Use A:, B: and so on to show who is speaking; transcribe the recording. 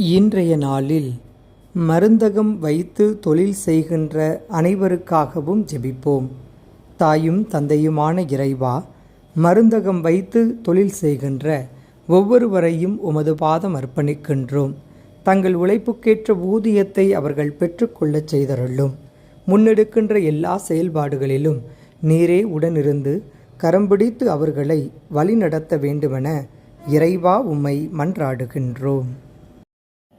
A: இன்றைய நாளில் மருந்தகம் வைத்து தொழில் செய்கின்ற அனைவருக்காகவும் ஜெபிப்போம். தாயும் தந்தையுமான இறைவா மருந்தகம் வைத்து தொழில் செய்கின்ற ஒவ்வொருவரையும் உமது பாதம் அர்ப்பணிக்கின்றோம். தங்கள் உழைப்புக்கேற்ற ஊதியத்தை அவர்கள் பெற்றுக்கொள்ளச் செய்தருளும். முன்னெடுக்கின்ற எல்லா செயல்பாடுகளிலும் நீரே உடனிருந்து கரம்பிடித்து அவர்களை வழிநடத்த வேண்டுமென இறைவா உம்மை மன்றாடுகின்றோம்.